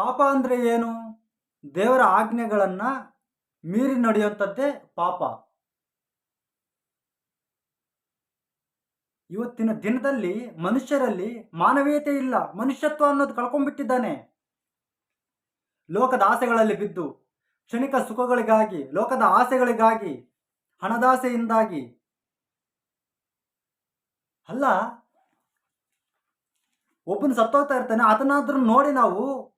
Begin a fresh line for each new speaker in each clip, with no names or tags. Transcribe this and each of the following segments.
ಪಾಪ ಅಂದರೆ ಏನು? ದೇವರ ಆಜ್ಞೆಗಳನ್ನು ಮೀರಿ ನಡೆಯುವಂಥದ್ದೇ ಪಾಪ. ಇವತ್ತಿನ ದಿನದಲ್ಲಿ ಮನುಷ್ಯರಲ್ಲಿ ಮಾನವೀಯತೆ ಇಲ್ಲ. ಮನುಷ್ಯತ್ವ ಅನ್ನೋದು ಕಳ್ಕೊಂಡ್ಬಿಟ್ಟಿದ್ದಾನೆ. ಲೋಕದ ಆಸೆಗಳಲ್ಲಿ ಬಿದ್ದು, ಕ್ಷಣಿಕ ಸುಖಗಳಿಗಾಗಿ, ಲೋಕದ ಆಸೆಗಳಿಗಾಗಿ, ಹಣದಾಸೆಯಿಂದಾಗಿ. ಅಲ್ಲ, ಒಬ್ಬನು ಸತ್ತೋಗ್ತಾ ಇರ್ತಾನೆ. ಅದನ್ನಾದ್ರೂ ನೋಡಿ ನಾವು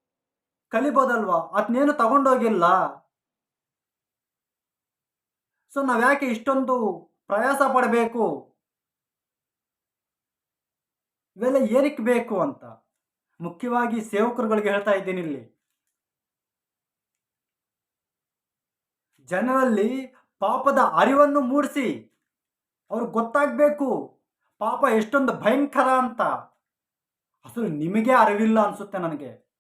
ಕಲಿಬೋದಲ್ವಾ? ಅದನ್ನೇನು ತಗೊಂಡೋಗಿಲ್ಲ. ಸೊ, ನಾವ್ಯಾಕೆ ಇಷ್ಟೊಂದು ಪ್ರಯಾಸ ಪಡಬೇಕು? ಇವೆಲ್ಲ ಏನಕ್ಕೆ ಬೇಕು ಅಂತ? ಮುಖ್ಯವಾಗಿ ಸೇವಕರುಗಳಿಗೆ ಹೇಳ್ತಾ ಇದ್ದೀನಿ ಇಲ್ಲಿ. ಜನರಲ್ಲಿ ಪಾಪದ ಅರಿವನ್ನು ಮೂಡಿಸಿ. ಅವ್ರಿಗೆ ಗೊತ್ತಾಗಬೇಕು, ಪಾಪ ಎಷ್ಟೊಂದು ಭಯಂಕರ ಅಂತ. ಅಸಲು ನಿಮಗೆ ಅರಿವಿಲ್ಲ ಅನಿಸುತ್ತೆ ನನಗೆ.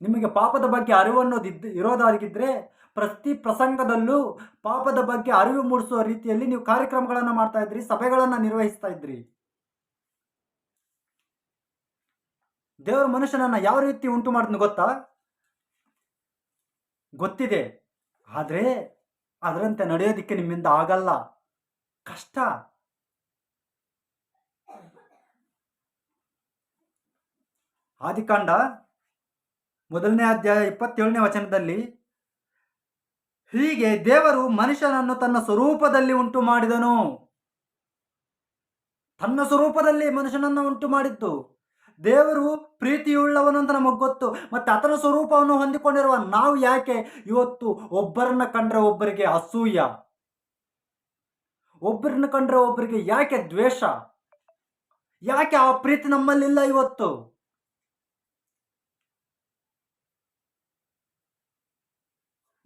ನಿಮಗೆ ಪಾಪದ ಬಗ್ಗೆ ಅರಿವು ಅನ್ನೋದಿದ್ದ ಇದ್ದು ಇರೋದಾಗಿದ್ದರೆ ಪ್ರತಿ ಪ್ರಸಂಗದಲ್ಲೂ ಪಾಪದ ಬಗ್ಗೆ ಅರಿವು ಮೂಡಿಸುವ ರೀತಿಯಲ್ಲಿ ನೀವು ಕಾರ್ಯಕ್ರಮಗಳನ್ನು ಮಾಡ್ತಾ ಇದ್ರಿ, ಸಭೆಗಳನ್ನು ನಿರ್ವಹಿಸ್ತಾ ಇದ್ರಿ. ದೇವರ ಮನುಷ್ಯನನ್ನು ಯಾವ ರೀತಿ ಉಂಟು ಮಾಡಿದ್ನು ಗೊತ್ತಾ? ಗೊತ್ತಿದೆ. ಆದರೆ ಅದರಂತೆ ನಡೆಯೋದಿಕ್ಕೆ ನಿಮ್ಮಿಂದ ಆಗಲ್ಲ. ಕಷ್ಟ. ಆದಿಕಾಂಡ ಮೊದಲನೇ ಅಧ್ಯಾಯ ಇಪ್ಪತ್ತೇಳನೇ ವಚನದಲ್ಲಿ, ಹೀಗೆ ದೇವರು ಮನುಷ್ಯನನ್ನು ತನ್ನ ಸ್ವರೂಪದಲ್ಲಿ ಉಂಟು ಮಾಡಿದನು. ತನ್ನ ಸ್ವರೂಪದಲ್ಲಿ ಮನುಷ್ಯನನ್ನು ಉಂಟು ಮಾಡಿದ್ದು. ದೇವರು ಪ್ರೀತಿಯುಳ್ಳವನು ಅಂತ ನಮಗೆ ಗೊತ್ತು, ಮತ್ತು ಆತನ ಸ್ವರೂಪವನ್ನು ಹೊಂದಿಕೊಂಡಿರುವ ನಾವು ಯಾಕೆ? ಇವತ್ತು ಒಬ್ಬರನ್ನ ಕಂಡ್ರೆ ಒಬ್ಬರಿಗೆ ಅಸೂಯ. ಒಬ್ಬರನ್ನ ಕಂಡ್ರೆ ಒಬ್ಬರಿಗೆ ಯಾಕೆ ದ್ವೇಷ? ಯಾಕೆ ಆ ಪ್ರೀತಿ ನಮ್ಮಲ್ಲಿಲ್ಲ ಇವತ್ತು?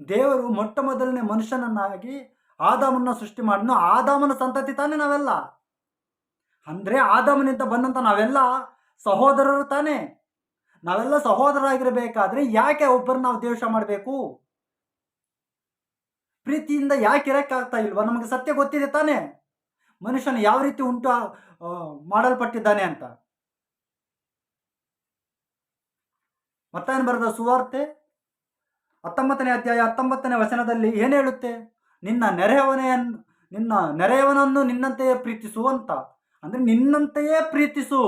ದೇವರು ಮೊಟ್ಟ ಮೊದಲನೇ ಮನುಷ್ಯನನ್ನಾಗಿ ಆದಾಮನ್ನ ಸೃಷ್ಟಿ ಮಾಡಿದ್ನು, ಆದಾಮನ ಸಂತತಿ ತಾನೇ ನಾವೆಲ್ಲ. ಅಂದ್ರೆ ಆದಾಮನಿಂದ ಬಂದಂತ ನಾವೆಲ್ಲ ಸಹೋದರರು ತಾನೇ. ನಾವೆಲ್ಲ ಸಹೋದರಾಗಿರಬೇಕಾದ್ರೆ ಯಾಕೆ ಒಬ್ಬರು ನಾವು ದ್ವೇಷ ಮಾಡಬೇಕು? ಪ್ರೀತಿಯಿಂದ ಯಾಕೆ ಇರಕ್ಕಾಗ್ತಾ ಇಲ್ವಾ? ನಮಗೆ ಸತ್ಯ ಗೊತ್ತಿದೆ ತಾನೇ. ಮನುಷ್ಯನ ಯಾವ ರೀತಿ ಉಂಟು ಮಾಡಲ್ಪಟ್ಟಿದ್ದಾನೆ ಅಂತ. ಮತ್ತೇನು ಬರೆದ ಸುವಾರ್ತೆ? ಹತ್ತೊಂಬತ್ತನೇ ಅಧ್ಯಾಯ ಹತ್ತೊಂಬತ್ತನೇ ವಚನದಲ್ಲಿ ಏನು ಹೇಳುತ್ತೆ? ನಿನ್ನ ನೆರೆಯವನೆಯನ್ನು ನಿನ್ನ ನೆರೆಯವನನ್ನು ನಿನ್ನಂತೆಯೇ ಪ್ರೀತಿಸು ಅಂತ. ಅಂದರೆ ನಿನ್ನಂತೆಯೇ ಪ್ರೀತಿಸು.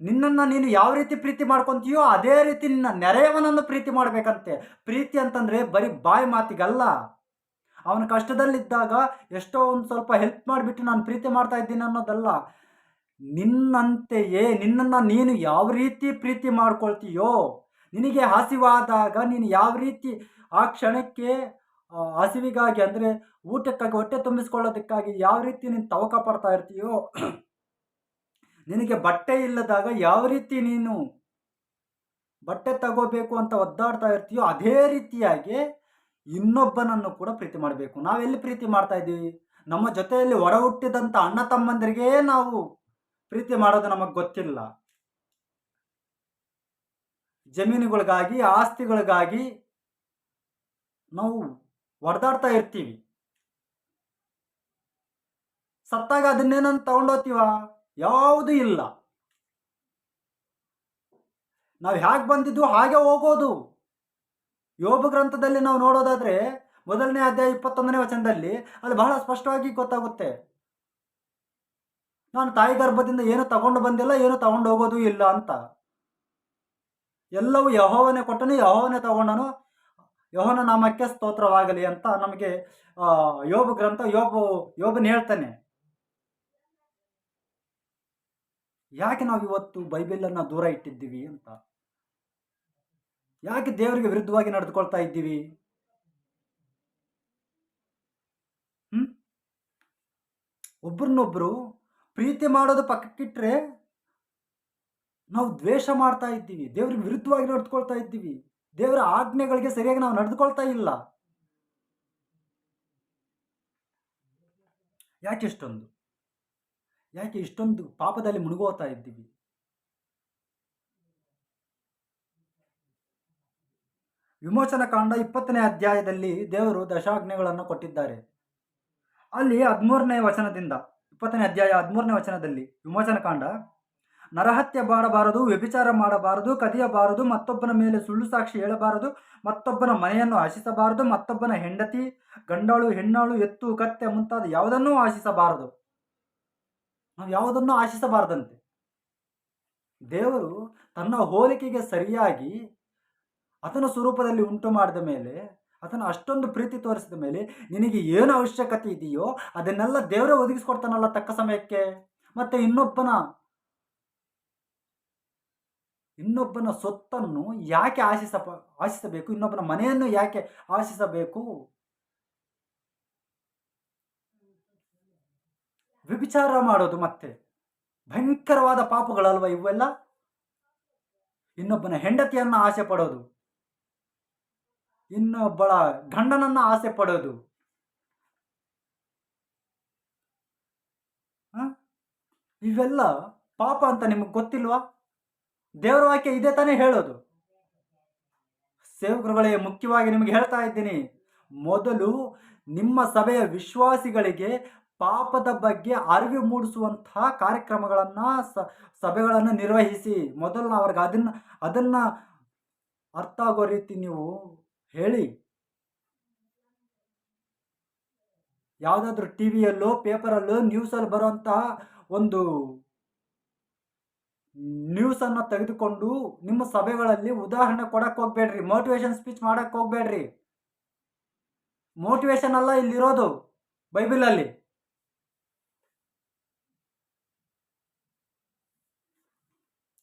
ನಿನ್ನನ್ನು ನೀನು ಯಾವ ರೀತಿ ಪ್ರೀತಿ ಮಾಡ್ಕೊತೀಯೋ ಅದೇ ರೀತಿ ನಿನ್ನ ನೆರೆಯವನನ್ನು ಪ್ರೀತಿ ಮಾಡಬೇಕಂತೆ. ಪ್ರೀತಿ ಅಂತಂದರೆ ಬರೀ ಬಾಯಿ ಮಾತಿಗಲ್ಲ. ಅವನ ಕಷ್ಟದಲ್ಲಿದ್ದಾಗ ಎಷ್ಟೋ ಒಂದು ಸ್ವಲ್ಪ ಹೆಲ್ಪ್ ಮಾಡಿಬಿಟ್ಟು ನಾನು ಪ್ರೀತಿ ಮಾಡ್ತಾ ಇದ್ದೀನಿ ಅನ್ನೋದಲ್ಲ. ನಿನ್ನಂತೆಯೇ ನಿನ್ನನ್ನು ನೀನು ಯಾವ ರೀತಿ ಪ್ರೀತಿ ಮಾಡ್ಕೊಳ್ತೀಯೋ ನಿನಗೆ ಹಸಿವಾದಾಗ ನೀನು ಯಾವ ರೀತಿ ಆ ಕ್ಷಣಕ್ಕೆ ಹಸಿವಿಗಾಗಿ ಅಂದರೆ ಊಟಕ್ಕಾಗಿ ಹೊಟ್ಟೆ ತುಂಬಿಸ್ಕೊಳ್ಳೋದಕ್ಕಾಗಿ ಯಾವ ರೀತಿ ನೀನು ತವಕ ಪಡ್ತಾ ಇರ್ತೀಯೋ, ನಿನಗೆ ಬಟ್ಟೆ ಇಲ್ಲದಾಗ ಯಾವ ರೀತಿ ನೀನು ಬಟ್ಟೆ ತಗೋಬೇಕು ಅಂತ ಒದ್ದಾಡ್ತಾ ಇರ್ತೀಯೋ, ಅದೇ ರೀತಿಯಾಗಿ ಇನ್ನೊಬ್ಬನನ್ನು ಕೂಡ ಪ್ರೀತಿ ಮಾಡಬೇಕು. ನಾವೆಲ್ಲಿ ಪ್ರೀತಿ ಮಾಡ್ತಾ ಇದ್ದೀವಿ? ನಮ್ಮ ಜೊತೆಯಲ್ಲಿ ಹೊರ ಹುಟ್ಟಿದಂಥ ಅಣ್ಣ ತಮ್ಮಂದಿರಿಗೇ ನಾವು ಪ್ರೀತಿ ಮಾಡೋದು ನಮಗೆ ಗೊತ್ತಿಲ್ಲ. ಜಮೀನುಗಳಿಗಾಗಿ, ಆಸ್ತಿಗಳಿಗಾಗಿ ನಾವು ಹೊಡೆದಾಡ್ತಾ ಇರ್ತೀವಿ. ಸತ್ತಾಗ ಅದನ್ನೇನಂತ ತಗೊಂಡೋಗ್ತೀವ? ಯಾವುದೂ ಇಲ್ಲ. ನಾವು ಹೇಗೆ ಬಂದಿದ್ದು ಹಾಗೆ ಹೋಗೋದು. ಯೋಗ ಗ್ರಂಥದಲ್ಲಿ ನಾವು ನೋಡೋದಾದ್ರೆ ಮೊದಲನೇ ಅಧ್ಯಾಯ ಇಪ್ಪತ್ತೊಂದನೇ ವಚನದಲ್ಲಿ ಅಲ್ಲಿ ಬಹಳ ಸ್ಪಷ್ಟವಾಗಿ ಗೊತ್ತಾಗುತ್ತೆ. ನಾನು ತಾಯಿ ಗರ್ಭದಿಂದ ಏನು ತಗೊಂಡು ಬಂದಿಲ್ಲ, ಏನು ತಗೊಂಡು ಹೋಗೋದು ಇಲ್ಲ ಅಂತ. ಎಲ್ಲವೂ ಯಹೋವನೇ ಕೊಟ್ಟನು, ಯಹೋವನೇ ತಗೊಂಡನು. ಯಹೋನ ನಾಮಕ್ಕೆ ಸ್ತೋತ್ರವಾಗಲಿ ಅಂತ ನಮಗೆ ಯೋಬ ಗ್ರಂಥ, ಯೋಬ, ಯೋಬನ್ ಹೇಳ್ತಾನೆ. ಯಾಕೆ ನಾವು ಇವತ್ತು ಬೈಬಲನ್ನು ದೂರ ಇಟ್ಟಿದ್ದೀವಿ ಅಂತ? ಯಾಕೆ ದೇವರಿಗೆ ವಿರುದ್ಧವಾಗಿ ನಡೆದುಕೊಳ್ತಾ ಇದ್ದೀವಿ? ಒಬ್ರನ್ನೊಬ್ರು ಪ್ರೀತಿ ಮಾಡೋದು ಪಕ್ಕಕ್ಕಿಟ್ರೆ ನಾವು ದ್ವೇಷ ಮಾಡ್ತಾ ಇದ್ದೀವಿ, ದೇವ್ರಿಗೆ ವಿರುದ್ಧವಾಗಿ ನಡೆದುಕೊಳ್ತಾ ಇದ್ದೀವಿ, ದೇವರ ಆಜ್ಞೆಗಳಿಗೆ ಸರಿಯಾಗಿ ನಾವು ನಡೆದುಕೊಳ್ತಾ ಇಲ್ಲ. ಯಾಕೆ ಇಷ್ಟೊಂದು? ಯಾಕೆ ಇಷ್ಟೊಂದು ಪಾಪದಲ್ಲಿ ಮುಳುಗೋತಾ ಇದ್ದೀವಿ? ವಿಮೋಚನ ಕಾಂಡ ಇಪ್ಪತ್ತನೇ ಅಧ್ಯಾಯದಲ್ಲಿ ದೇವರು ದಶಾಜ್ಞೆಗಳನ್ನು ಕೊಟ್ಟಿದ್ದಾರೆ. ಅಲ್ಲಿ ಹದಿಮೂರನೇ ವಚನದಿಂದ, ಇಪ್ಪತ್ತನೇ ಅಧ್ಯಾಯ ಹದಿಮೂರನೇ ವಚನದಲ್ಲಿ ವಿಮೋಚನ ಕಾಂಡ ನರಹತ್ಯೆ ಮಾಡಬಾರದು, ವ್ಯಭಿಚಾರ ಮಾಡಬಾರದು, ಕದಿಯಬಾರದು, ಮತ್ತೊಬ್ಬನ ಮೇಲೆ ಸುಳ್ಳು ಸಾಕ್ಷಿ ಹೇಳಬಾರದು, ಮತ್ತೊಬ್ಬನ ಮನೆಯನ್ನು ಆಶಿಸಬಾರದು, ಮತ್ತೊಬ್ಬನ ಹೆಂಡತಿ, ಗಂಡಾಳು, ಹೆಣ್ಣಾಳು, ಎತ್ತು, ಕತ್ತೆ ಮುಂತಾದ ಯಾವುದನ್ನೂ ಆಶಿಸಬಾರದು. ನಾವು ಯಾವುದನ್ನು ಆಶಿಸಬಾರದಂತೆ. ದೇವರು ತನ್ನ ಹೋಲಿಕೆಗೆ ಸರಿಯಾಗಿ ಆತನ ಸ್ವರೂಪದಲ್ಲಿ ಉಂಟು ಮಾಡಿದ ಮೇಲೆ, ಆತನ ಅಷ್ಟೊಂದು ಪ್ರೀತಿ ತೋರಿಸಿದ ಮೇಲೆ ನಿನಗೆ ಏನು ಅವಶ್ಯಕತೆ ಇದೆಯೋ ಅದನ್ನೆಲ್ಲ ದೇವರೇ ಒದಗಿಸ್ಕೊಡ್ತಾನಲ್ಲ ತಕ್ಕ ಸಮಯಕ್ಕೆ. ಮತ್ತೆ ಇನ್ನೊಬ್ಬನ ಇನ್ನೊಬ್ಬನ ಸೊತ್ತನ್ನು ಯಾಕೆ ಆಶಿಸ ಆಶಿಸಬೇಕು? ಇನ್ನೊಬ್ಬನ ಮನೆಯನ್ನು ಯಾಕೆ ಆಶಿಸಬೇಕು? ವಿಭಿಚಾರ ಮಾಡೋದು ಮತ್ತೆ. ಭಯಂಕರವಾದ ಪಾಪಗಳಲ್ವ ಇವೆಲ್ಲ? ಇನ್ನೊಬ್ಬನ ಹೆಂಡತಿಯನ್ನ ಆಸೆ ಪಡೋದು. ಇನ್ನೊಬ್ಬಳ ಗಂಡನನ್ನ ಆಸೆ ಪಡೋದು? ಇವೆಲ್ಲ ಪಾಪ ಅಂತ ನಿಮಗೆ ಗೊತ್ತಿಲ್ವಾ? ದೇವರ ವಾಕ್ಯ ಇದೇ ತಾನೇ ಹೇಳೋದು. ಸೇವಕರುಗಳೇ, ಮುಖ್ಯವಾಗಿ ನಿಮಗೆ ಹೇಳ್ತಾ ಇದ್ದೀನಿ. ಮೊದಲು ನಿಮ್ಮ ಸಭೆಯ ವಿಶ್ವಾಸಿಗಳಿಗೆ ಪಾಪದ ಬಗ್ಗೆ ಅರಿವು ಮೂಡಿಸುವಂತಹ ಕಾರ್ಯಕ್ರಮಗಳನ್ನು ಸಭೆಗಳನ್ನು ನಿರ್ವಹಿಸಿ. ಮೊದಲು ಅವ್ರಿಗೆ ಅದನ್ನ, ಅದನ್ನು ಅರ್ಥ ಆಗೋ ರೀತಿ ನೀವು ಹೇಳಿ. ಯಾವುದಾದ್ರೂ ಟಿ ವಿಯಲ್ಲೋ, ಪೇಪರಲ್ಲೋ ನ್ಯೂಸಲ್ಲಿ ಬರುವಂತಹ ಒಂದು ನ್ಯೂಸನ್ನು ತೆಗೆದುಕೊಂಡು ನಿಮ್ಮ ಸಭೆಗಳಲ್ಲಿ ಉದಾಹರಣೆ ಕೊಡಕ್ಕೆ ಹೋಗ್ಬೇಡ್ರಿ ಮೋಟಿವೇಶನ್ ಸ್ಪೀಚ್ ಮಾಡಕ್ಕೆ ಹೋಗ್ಬೇಡ್ರಿ. ಮೋಟಿವೇಶನ್ ಅಲ್ಲ ಇಲ್ಲಿರೋದು, ಬೈಬಲಲ್ಲಿ.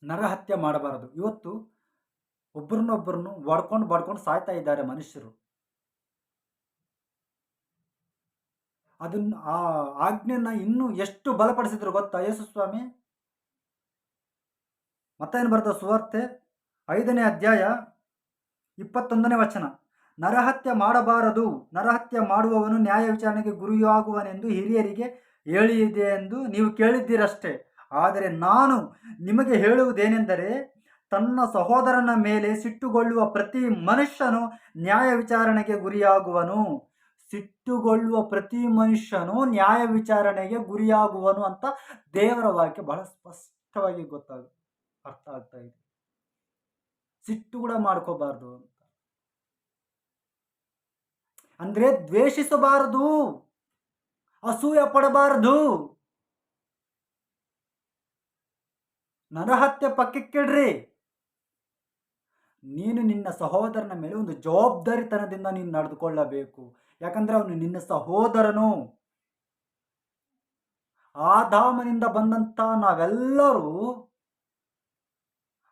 ನರಹತ್ಯೆ ಮಾಡಬಾರದು. ಇವತ್ತು ಒಬ್ರನ್ನೊಬ್ಬರನ್ನು ಬಡ್ಕೊಂಡು ಬಡ್ಕೊಂಡು ಸಾಯ್ತಾ ಇದ್ದಾರೆ ಮನುಷ್ಯರು. ಅದನ್ನ ಆ ಆಜ್ಞೆನ ಇನ್ನೂ ಎಷ್ಟು ಬಲಪಡಿಸಿದ್ರು ಗೊತ್ತಾ ಯೇಸು ಸ್ವಾಮಿ? ಮತ್ತೇನು ಬರ್ತದೆ ಸುವಾರ್ತೆ? ಐದನೇ ಅಧ್ಯಾಯ, ಇಪ್ಪತ್ತೊಂದನೇ ವಚನ. ನರಹತ್ಯೆ ಮಾಡಬಾರದು, ನರಹತ್ಯೆ ಮಾಡುವವನು ನ್ಯಾಯ ವಿಚಾರಣೆಗೆ ಗುರಿಯಾಗುವನೆಂದು ಹಿರಿಯರಿಗೆ ಹೇಳಿದೆ ಎಂದು ನೀವು ಕೇಳಿದ್ದೀರಷ್ಟೇ. ಆದರೆ ನಾನು ನಿಮಗೆ ಹೇಳುವುದೇನೆಂದರೆ, ತನ್ನ ಸಹೋದರನ ಮೇಲೆ ಸಿಟ್ಟುಗೊಳ್ಳುವ ಪ್ರತಿ ಮನುಷ್ಯನು ನ್ಯಾಯ ವಿಚಾರಣೆಗೆ ಗುರಿಯಾಗುವನು. ಸಿಟ್ಟುಗೊಳ್ಳುವ ಪ್ರತಿ ಮನುಷ್ಯನು ನ್ಯಾಯ ವಿಚಾರಣೆಗೆ ಗುರಿಯಾಗುವನು ಅಂತ ದೇವರ ವಾಕ್ಯ ಬಹಳ ಸ್ಪಷ್ಟವಾಗಿ ಗೊತ್ತಾಗ ಅರ್ಥ ಆಗ್ತಾ ಇದೆ. ಸಿಟ್ಟು ಕೂಡ ಮಾಡ್ಕೋಬಾರ್ದು ಅಂತ. ಅಂದ್ರೆ ದ್ವೇಷಿಸಬಾರದು, ಅಸೂಯ ಪಡಬಾರದು. ನರಹತ್ಯೆ ಪಕ್ಕಕ್ಕಿಡ್ರಿ ನೀನು ನಿನ್ನ ಸಹೋದರನ ಮೇಲೆ ಒಂದು ಜವಾಬ್ದಾರಿತನದಿಂದ ನೀನು ನಡೆದುಕೊಳ್ಳಬೇಕು. ಯಾಕಂದ್ರೆ ಅವನು ನಿನ್ನ ಸಹೋದರನು. ಆ ಧಾಮನಿಂದ ಬಂದಂತ ನಾವೆಲ್ಲರೂ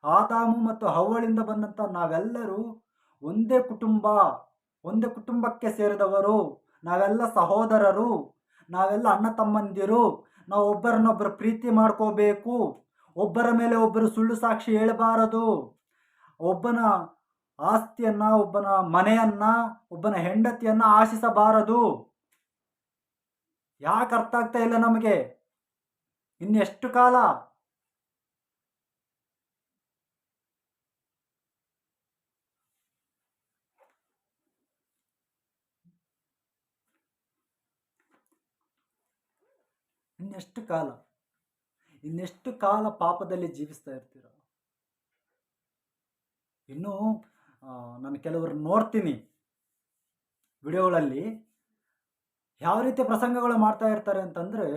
ಆದಾಮು ಮತ್ತು ಹವ್ವಳಿಂದ ಬಂದಂತ ನಾವೆಲ್ಲರೂ ಒಂದೇ ಕುಟುಂಬ, ಒಂದೇ ಕುಟುಂಬಕ್ಕೆ ಸೇರಿದವರು, ನಾವೆಲ್ಲ ಸಹೋದರರು, ನಾವೆಲ್ಲ ಅಣ್ಣ ತಮ್ಮಂದಿರು, ನಾವು ಒಬ್ಬರನ್ನೊಬ್ಬರು ಪ್ರೀತಿ ಮಾಡ್ಕೋಬೇಕು, ಒಬ್ಬರ ಮೇಲೆ ಒಬ್ಬರು ಸುಳ್ಳು ಸಾಕ್ಷಿ ಹೇಳಬಾರದು. ಒಬ್ಬನ ಆಸ್ತಿಯನ್ನ, ಒಬ್ಬನ ಮನೆಯನ್ನ, ಒಬ್ಬನ ಹೆಂಡತಿಯನ್ನ ಆಶಿಸಬಾರದು. ಯಾಕೆ ಅರ್ಥ ಆಗ್ತಾ ಇಲ್ಲ ನಮಗೆ? ಇನ್ನೆಷ್ಟು ಕಾಲ? ಇನ್ನೆಷ್ಟು ಕಾಲ? ಇನ್ನೆಷ್ಟು ಕಾಲ ಪಾಪದಲ್ಲಿ ಜೀವಿಸ್ತಾ ಇರ್ತೀರ? ಇನ್ನೂ ನಾನು ಕೆಲವರು ನೋಡ್ತೀನಿ ವಿಡಿಯೋಗಳಲ್ಲಿ ಯಾವ ರೀತಿ ಪ್ರಸಂಗಗಳು ಮಾಡ್ತಾ ಇರ್ತಾರೆ ಅಂತಂದರೆ,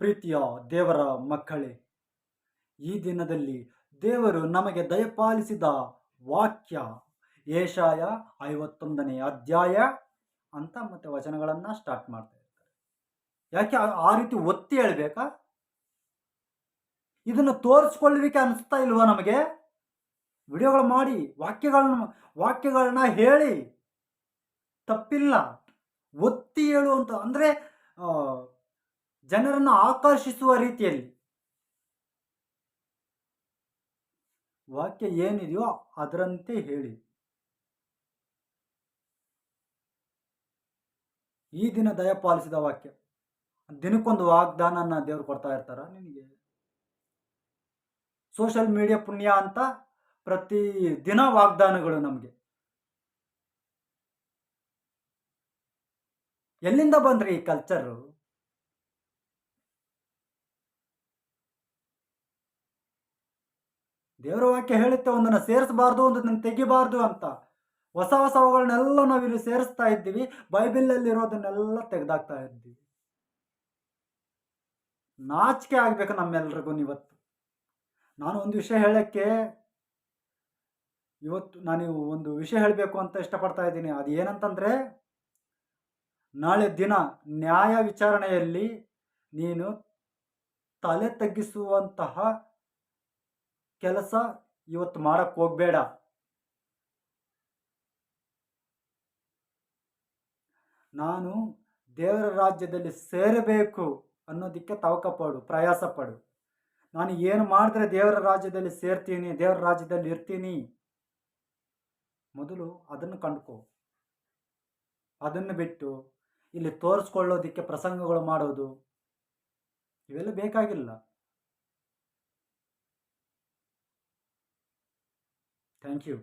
ಪ್ರೀತಿಯ ದೇವರ ಮಕ್ಕಳೇ, ಈ ದಿನದಲ್ಲಿ ದೇವರು ನಮಗೆ ದಯಪಾಲಿಸಿದ ವಾಕ್ಯ ಏಷಾಯ ಐವತ್ತೊಂದನೇ ಅಧ್ಯಾಯ ಅಂತ ಮತ್ತೆ ವಚನಗಳನ್ನು ಸ್ಟಾರ್ಟ್ ಮಾಡ್ತಾ ಇರ್ತಾರೆ ಯಾಕೆ ಆ- ರೀತಿ ಒತ್ತಿ ಹೇಳ್ಬೇಕಾ? ಇದನ್ನು ತೋರಿಸ್ಕೊಳ್ಳಿಕ್ಕೆ ಅನಿಸ್ತಾ ಇಲ್ವಾ ನಮಗೆ? ವಿಡಿಯೋಗಳು ಮಾಡಿ, ವಾಕ್ಯಗಳನ್ನ ವಾಕ್ಯಗಳನ್ನ ಹೇಳಿ. ತಪ್ಪಿಲ್ಲ. ಒತ್ತಿ ಹೇಳುವಂತ ಅಂದರೆ ಜನರನ್ನು ಆಕರ್ಷಿಸುವ ರೀತಿಯಲ್ಲಿ. ವಾಕ್ಯ ಏನಿದೆಯೋ ಅದರಂತೆ ಹೇಳಿ. ಈ ದಿನ ದಯಪಾಲಿಸಿದ ವಾಕ್ಯ. ದಿನಕ್ಕೊಂದು ವಾಗ್ದಾನನ ದೇವ್ರು ಕೊಡ್ತಾ ಇರ್ತಾರ ನಿನಗೆ. ಸೋಷಿಯಲ್ ಮೀಡಿಯಾ ಪುಣ್ಯ ಅಂತ ಪ್ರತಿ ದಿನ ವಾಗ್ದಾನಗಳು ನಮಗೆ. ಎಲ್ಲಿಂದ ಬಂದ್ರಿ ಈ ಕಲ್ಚರು ದೇವರ ವಾಕ್ಯ ಹೇಳುತ್ತೆ, ಒಂದನ್ನು ಸೇರಿಸಬಾರ್ದು, ಒಂದನ್ನು ತೆಗಿಬಾರ್ದು ಅಂತ. ಹೊಸ ಹೊಸವುಗಳನ್ನೆಲ್ಲ ನಾವು ಇಲ್ಲಿ ಸೇರಿಸ್ತಾ ಇದ್ದೀವಿ. ಬೈಬಲಲ್ಲಿ ಇರೋದನ್ನೆಲ್ಲ ತೆಗೆದಾಕ್ತಾ ಇದ್ದೀವಿ. ನಾಚಿಕೆ ಆಗಬೇಕು ನಮ್ಮೆಲ್ರಿಗೂ ಇವತ್ತು ನಾನು ಒಂದು ವಿಷಯ ಹೇಳಕ್ಕೆ ಇವತ್ತು ನಾನು ಒಂದು ವಿಷಯ ಹೇಳಬೇಕು ಅಂತ ಇಷ್ಟಪಡ್ತಾ ಇದ್ದೀನಿ. ಅದು ಏನಂತಂದರೆ ನಾಳೆ ದಿನ ನ್ಯಾಯ ವಿಚಾರಣೆಯಲ್ಲಿ ನೀನು ತಲೆ ತಗ್ಗಿಸುವಂತಹ ಕೆಲಸ ಇವತ್ತು ಮಾಡಕ್ಕೆ ಹೋಗಬೇಡ. ನಾನು ದೇವರ ರಾಜ್ಯದಲ್ಲಿ ಸೇರಬೇಕು. ಅನ್ನೋದಕ್ಕೆ ತವಕ ಪಡು ಪ್ರಯಾಸ ಪಡು ನಾನು ಏನು ಮಾಡಿದ್ರೆ ದೇವರ ರಾಜ್ಯದಲ್ಲಿ ಸೇರ್ತೀನಿ, ದೇವರ ರಾಜ್ಯದಲ್ಲಿ ಇರ್ತೀನಿ? ಮೊದಲು ಅದನ್ನು ಕಂಡುಕೋ. ಅದನ್ನು ಬಿಟ್ಟು ಇಲ್ಲಿ ತೋರಿಸ್ಕೊಳ್ಳೋದಕ್ಕೆ ಪ್ರಸಂಗಗಳು ಮಾಡೋದು, ಇವೆಲ್ಲ ಬೇಕಾಗಿಲ್ಲ. Thank you.